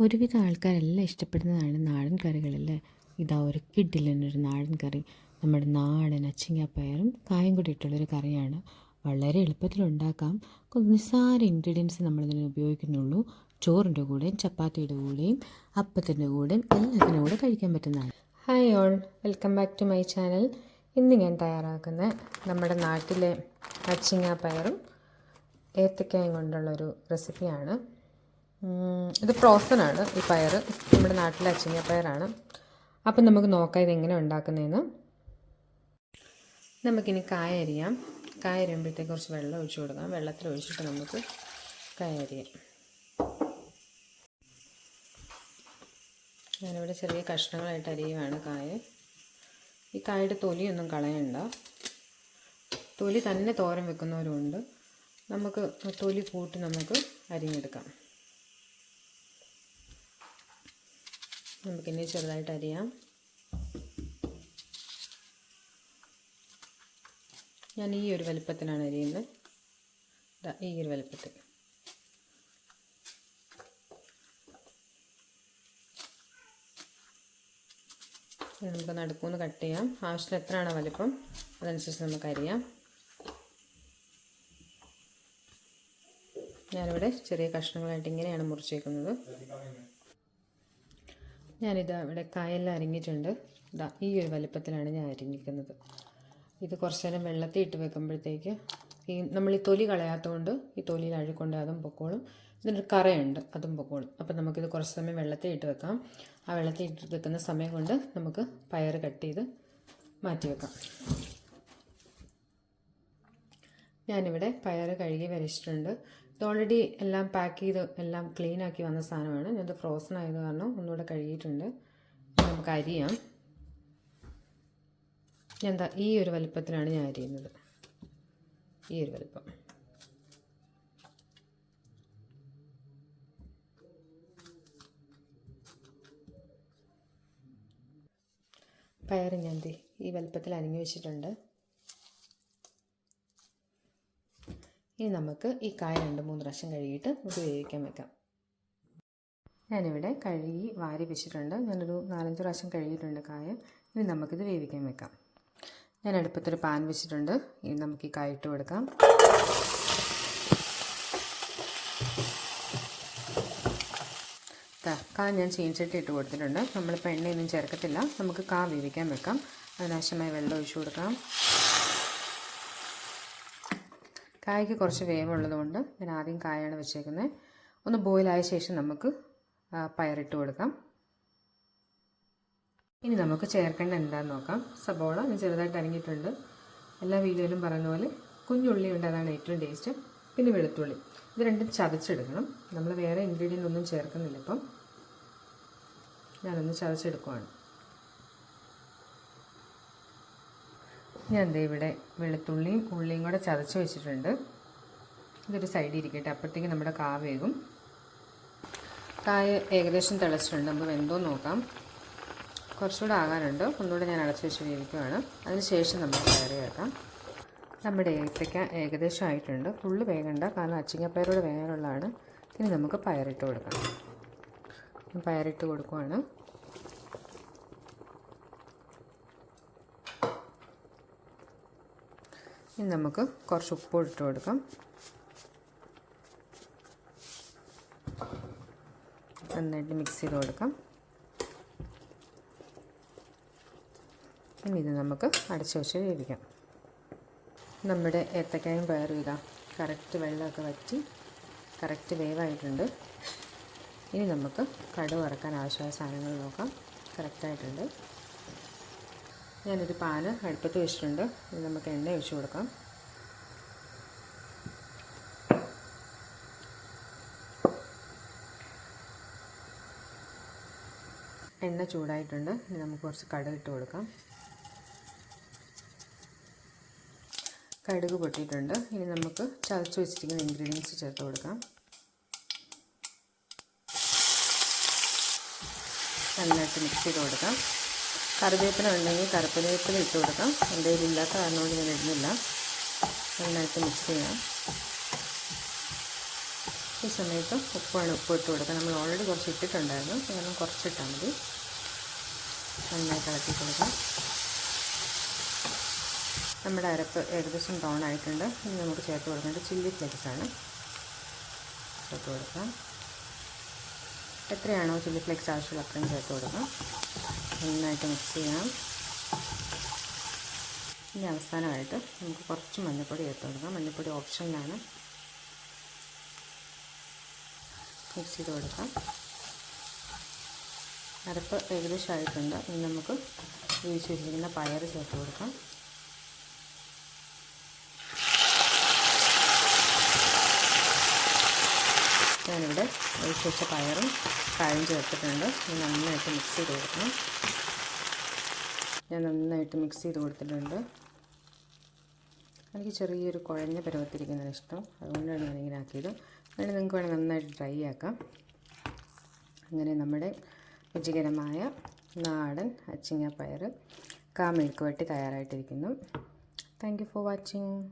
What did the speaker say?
ഒരുവിധ ആൾക്കാരെല്ലാം ഇഷ്ടപ്പെടുന്നതാണ് നാടൻ കറികളല്ലേ? ഇതാ ഒരു കിഡിലൊരു നാടൻ കറി. നമ്മുടെ നാടൻ അച്ചിങ്ങാപ്പയറും കായും കൂടി ഇട്ടുള്ളൊരു കറിയാണ്. വളരെ എളുപ്പത്തിൽ ഉണ്ടാക്കാം. നിസ്സാര ഇൻഗ്രീഡിയൻസ് നമ്മളിതിന് ഉപയോഗിക്കുന്നുള്ളൂ. ചോറിന്റെ കൂടെയും ചപ്പാത്തിയുടെ കൂടെയും അപ്പത്തിന്റെ കൂടെയും എല്ലാത്തിന്റെ കൂടെ കഴിക്കാൻ പറ്റുന്നതാണ്. Hi all welcome back to my channel ഇന്ന് ഞാൻ തയ്യാറാക്കുന്ന നമ്മുടെ നാട്ടിലെ അച്ചിങ്ങാപ്പയറും ഏത്തക്കായും കൊണ്ടുള്ളൊരു റെസിപ്പിയാണ് ഇത് ഫ്രോസൺ ആണ് ഈ പയർ നമ്മുടെ നാട്ടിലെ അച്ചിങ്ങ പയറാണ്. അപ്പം നമുക്ക് നോക്കാം ഇതെങ്ങനെ ഉണ്ടാക്കുന്നതെന്ന് നമുക്കിനി കായ അരിയാം. കായ അരിയുമ്പോഴത്തേക്ക് കുറച്ച് വെള്ളം ഒഴിച്ച് കൊടുക്കാം. വെള്ളത്തിൽ ഒഴിച്ചിട്ട് നമുക്ക് കായ അരിയാം. ഞാനിവിടെ ചെറിയ കഷ്ണങ്ങളായിട്ട് അരിയുവാണ് കായ. ഈ കായയുടെ തൊലിയൊന്നും കളയണ്ട. തൊലി തന്നെ തോരം വെക്കുന്നവരുമുണ്ട് നമുക്ക് തൊലി കൂട്ടി നമുക്ക് അരിഞ്ഞെടുക്കാം. നമുക്കിനി ചെറുതായിട്ട് അരിയാം. ഞാൻ ഈ ഒരു വലിപ്പത്തിനാണ് അരിയുന്നത്. ഈ ഒരു വലിപ്പത്തിൽ. നമുക്ക് നടുക്കൂന്ന് കട്ട് ചെയ്യാം. ആവശ്യത്തിന് എത്രയാണോ വലിപ്പം അതനുസരിച്ച് നമുക്ക് അരിയാം. ഞാനിവിടെ ചെറിയ കഷ്ണങ്ങളായിട്ട് ഇങ്ങനെയാണ് മുറിച്ചേക്കുന്നത്. ഞാനിത് ഇവിടെ കായെല്ലാം അരിഞ്ഞിട്ടുണ്ട്. ഇതാ ഈ ഒരു വലുപ്പത്തിലാണ് ഞാൻ അരിഞ്ഞിരിക്കുന്നത്. ഇത് കുറച്ച് നേരം വെള്ളത്തിൽ ഇട്ട് വെക്കുമ്പോഴത്തേക്ക് ഈ നമ്മൾ ഈ തൊലി കളയാത്തതുകൊണ്ട് ഈ തൊലിയിൽ അഴുക്കൊണ്ട് അതും പൊക്കോളും. ഇതിനൊരു കറയുണ്ട് അതും പൊക്കോളും. അപ്പം നമുക്കിത് കുറച്ച് സമയം വെള്ളത്തിൽ ഇട്ട് വെക്കാം. ആ വെള്ളത്തിൽ ഇട്ട് വെക്കുന്ന സമയം കൊണ്ട് നമുക്ക് പയർ കട്ട് ചെയ്ത് മാറ്റി വെക്കാം. ഞാനിവിടെ പയർ കഴുകി വരച്ചിട്ടുണ്ട്. ഓൾറെഡി എല്ലാം പാക്ക് ചെയ്ത് എല്ലാം ക്ലീൻ ആക്കി വന്ന സാധനമാണ്. ഞാനത് ഫ്രോസൺ ആയത് കാരണം ഒന്നുകൂടെ കഴുകിയിട്ടുണ്ട്. നമുക്ക് അരിയാം ഞാൻ എന്താ ഈ ഒരു വലിപ്പത്തിലാണ് ഞാൻ അരിയുന്നത് ഈ ഒരു വലിപ്പം. പയർ ഞാൻ ഈ വലിപ്പത്തിൽ അരിഞ്ഞു വെച്ചിട്ടുണ്ട്. ഇനി നമുക്ക് ഈ കായ രണ്ട് മൂന്ന് പ്രാവശ്യം കഴുകിയിട്ട് നമുക്ക് വെക്കാം. ഞാനിവിടെ കഴുകി വാരി വെച്ചിട്ടുണ്ട്. ഞാനൊരു നാലഞ്ച് പ്രാവശ്യം കഴുകിയിട്ടുണ്ട് കായ. ഇനി നമുക്കിത് വേവിക്കാൻ വെക്കാം. ഞാൻ അടുപ്പത്തൊരു പാൻ വെച്ചിട്ടുണ്ട്. ഇനി നമുക്ക് ഈ കായ ഇട്ട് കൊടുക്കാം. കാ ഞാൻ ചീൻചട്ടി ഇട്ട് കൊടുത്തിട്ടുണ്ട്. നമ്മളിപ്പോൾ എണ്ണയൊന്നും ചേർക്കത്തില്ല. നമുക്ക് കാ വേവിക്കാൻ വെക്കാം. അതിനാവശ്യമായി വെള്ളം ഒഴിച്ചു കൊടുക്കാം. കായ്ക്ക് കുറച്ച് വേവുള്ളത് കൊണ്ട് ഞാൻ ആദ്യം കായാണ് വെച്ചേക്കുന്നത് ഒന്ന് ബോയിലായ ശേഷം നമുക്ക് പയറിട്ട് കൊടുക്കാം. ഇനി നമുക്ക് ചേർക്കേണ്ട എന്താണെന്ന് നോക്കാം. സബോള ഞാൻ ചെറുതായിട്ട് അരിഞ്ഞിട്ടുണ്ട്. എല്ലാ വീഡിയോയിലും പറയുന്ന പോലെ കുഞ്ഞുള്ളി ഉണ്ട് അതാണ് ഏറ്റവും ടേസ്റ്റ്. പിന്നെ വെളുത്തുള്ളി. ഇത് രണ്ടും ചതച്ചെടുക്കണം. നമ്മൾ വേറെ ഇൻഗ്രീഡിയന്റ് ഒന്നും ചേർക്കുന്നില്ല ഇപ്പം. ഞാനൊന്ന് ചതച്ചെടുക്കുവാണ്. ഞാൻ ദേ ഇവിടെ വെളുത്തുള്ളിയും ഉള്ളിയും കൂടെ ചതച്ച് വെച്ചിട്ടുണ്ട്. ഇതൊരു സൈഡിൽ ഇരിക്കട്ടെ. അപ്പോഴത്തേക്ക് നമ്മുടെ കാ വേകും. കായ ഏകദേശം തിളച്ചിട്ടുണ്ട്. നമുക്ക് വെന്തോ നോക്കാം. കുറച്ചുകൂടെ ആകാനുണ്ട്. ഒന്നുകൂടെ ഞാൻ അടച്ചു വെച്ച് വേവിക്കുകയാണ് അതിന് ശേഷം നമുക്ക് കയറി വെക്കാം നമ്മുടെ ഏത്തയ്ക്ക ഏകദേശം ആയിട്ടുണ്ട്. ഫുള്ള് വേകണ്ട. കാരണം അച്ചിങ്ങപ്പയറോട് വേകാനുള്ളതാണ്. ഇനി നമുക്ക് പയറിട്ട് കൊടുക്കാം. പയറിട്ട് കൊടുക്കുവാണ്. ഇനി നമുക്ക് കുറച്ച് ഉപ്പ് ഇട്ട് കൊടുക്കാം. നന്നായിട്ട് മിക്സ് ചെയ്ത് കൊടുക്കാം. ഇനി ഇത് നമുക്ക് അടച്ചു വെച്ച് വേവിക്കാം. നമ്മുടെ ഏത്തക്കായും പയറും ഇതാ കറക്റ്റ് വെള്ളമൊക്കെ വറ്റി കറക്റ്റ് വേവായിട്ടുണ്ട്. ഇനി നമുക്ക് കടുവറക്കാൻ ആവശ്യമായ സാധനങ്ങൾ നോക്കാം. കറക്റ്റായിട്ടുണ്ട് ഞാനൊരു പാന് അടുപ്പത്ത് വെച്ചിട്ടുണ്ട്. ഇനി നമുക്ക് എണ്ണ ഒഴിച്ചു കൊടുക്കാം. എണ്ണ ചൂടായിട്ടുണ്ട്. ഇനി നമുക്ക് കുറച്ച് കടുക് ഇട്ട് കൊടുക്കാം. കടുക് പൊട്ടിയിട്ടുണ്ട്. ഇനി നമുക്ക് ചതച്ച് വെച്ചിരിക്കുന്ന ഇൻഗ്രീഡിയൻസ് ചേർത്ത് കൊടുക്കാം. നന്നായിട്ട് മിക്സ് ചെയ്ത് കൊടുക്കാം. കറിവേപ്പില ഉണ്ടെങ്കിൽ കറിവേപ്പില ഇട്ട് കൊടുക്കാം. എന്റെ ഇല്ലാത്ത കാരണം കൊണ്ട് ഞാൻ ഇടുന്നില്ല. നന്നായിട്ട് മിക്സ് ചെയ്യാം. ഈ സമയത്ത് ഉപ്പാണ് ഉപ്പ് ഇട്ട് കൊടുക്കുക. നമ്മൾ ഓൾറെഡി കുറച്ച് ഇട്ടിട്ടുണ്ടായിരുന്നു. കാരണം കുറച്ചിട്ടാൽ മതി. നന്നായിട്ട് ഇളക്കി കൊടുക്കാം. നമ്മുടെ അരപ്പ് ഏകദേശം ബ്രൗൺ ആയിട്ടുണ്ട്. ഇനി നമുക്ക് ചേർത്ത് കൊടുക്കേണ്ടത് ചില്ലി ഫ്ലേക്സ് ആണ്. ചേർത്ത് കൊടുക്കാം. എത്രയാണോ ചില്ലി ഫ്ലെക്സ് ആവശ്യമുള്ള അത്രയും ചേർത്ത് കൊടുക്കാം. നന്നായിട്ട് മിക്സ് ചെയ്യാം ഇനി അവസാനമായിട്ട് നമുക്ക് കുറച്ച് മഞ്ഞൾപ്പൊടി ചേർത്ത് കൊടുക്കാം. മഞ്ഞൾപ്പൊടി ഓപ്ഷനിലാണ് മിക്സ് ചെയ്ത് കൊടുക്കാം. അരപ്പ് ഏകദേശം ആയിട്ടുണ്ട്. ഇനി നമുക്ക് വേവിച്ച് വെച്ചിരിക്കുന്ന പയർ ചേർത്ത് കൊടുക്കാം. വെച്ച പയറും കായും ചേർത്തിട്ടുണ്ട്. നന്നായിട്ട് മിക്സ് ചെയ്ത് കൊടുക്കണം. ഞാൻ നന്നായിട്ട് മിക്സ് ചെയ്ത് കൊടുത്തിട്ടുണ്ട്. എനിക്ക് ചെറിയൊരു കുഴഞ്ഞ പരുവത്തിരിക്കുന്നതിന് ഇഷ്ടം. അതുകൊണ്ടാണ് ഞാനിങ്ങനെ ആക്കിയത്. അതിന് നിങ്ങൾക്ക് വേണമെങ്കിൽ നന്നായിട്ട് ഡ്രൈ ആക്കാം. അങ്ങനെ നമ്മുടെ രുചികരമായ നാടൻ അച്ചിങ്ങ പയർ കാ മെഴുക്ക് വട്ടി തയ്യാറായിട്ടിരിക്കുന്നു. Thank you for watching